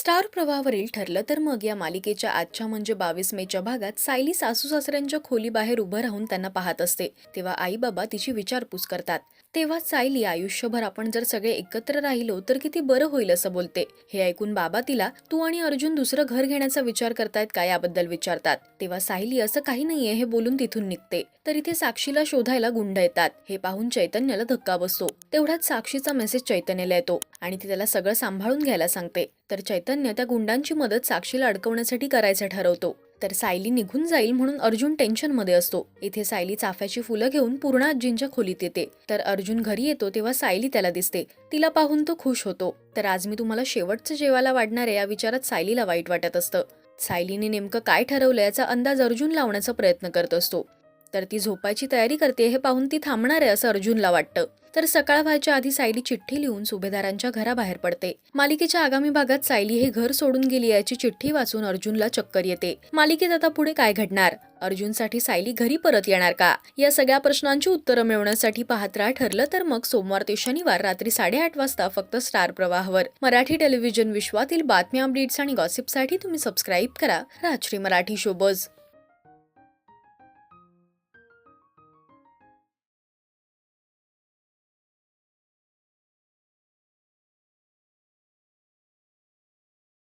Star प्रवाहावरील ठरलं तर मग या मालिकेच्या आजच्या म्हणजे बावीस मेच्या भागात सायली सासू सासऱ्यांच्या खोलीबाहेर उभं राहून त्यांना पाहत असते तेव्हा आई बाबा तिची विचारपूस करतात. तेव्हा सायली आयुष्यभर आपण जर सगळे एकत्र राहिलो तर किती बरं होईल असं बोलते. हे ऐकून बाबा तिला तू आणि अर्जुन दुसरं घर घेण्याचा विचार करतायत का याबद्दल विचारतात. तेव्हा सायली असं काही नाहीये हे बोलून तिथून निघते. तर इथे साक्षीला शोधायला गुंड येतात. हे पाहून चैतन्याला धक्का बसतो. तेवढ्यात साक्षीचा मेसेज चैतन्याला येतो आणि ती त्याला सगळं सांभाळून घ्यायला सांगते. तर चैतन्य त्या गुंडांची मदत साक्षीला अडकवण्यासाठी करायचं ठरवतो. तर सायली निघून जाईल म्हणून अर्जुन टेन्शनमध्ये असतो. इथे सायली चाफ्याची फुलं घेऊन पूर्ण आजींच्या खोलीत येते. तर अर्जुन घरी येतो तेव्हा सायली त्याला दिसते. तिला पाहून तो खुश होतो. तर आज मी तुम्हाला शेवटचं जेवायला वाढणार आहे या विचारात सायलीला वाईट वाटत असतं. सायलीने नेमकं काय ठरवलं याचा अंदाज अर्जुन लावण्याचा प्रयत्न करत असतो. तर ती झोपायची तयारी करते हे पाहून ती थांबणार आहे असं अर्जुनला वाटतं. तर सकाळ व्हायच्या आधी सायली चिठ्ठी लिहून सुभेदारांच्या घराबाहेर पडते. मालिकेच्या आगामी भागात सायली हे घर सोडून गेली याची चिठ्ठी वाचून अर्जुनला चक्कर येते. मालिकेत आता पुढे काय घडणार? अर्जुनसाठी सायली घरी परत येणार का? या सगळ्या प्रश्नांची उत्तरं मिळवण्यासाठी पाहत्रा ठरलं तर मग सोमवार ते शनिवार रात्री साडेआठ वाजता फक्त स्टार प्रवाहावर. मराठी टेलिव्हिजन विश्वातील बातम्या अपडेट्स आणि गॉसिपसाठी तुम्ही सबस्क्राईब करा. राजश्री मराठी शोबज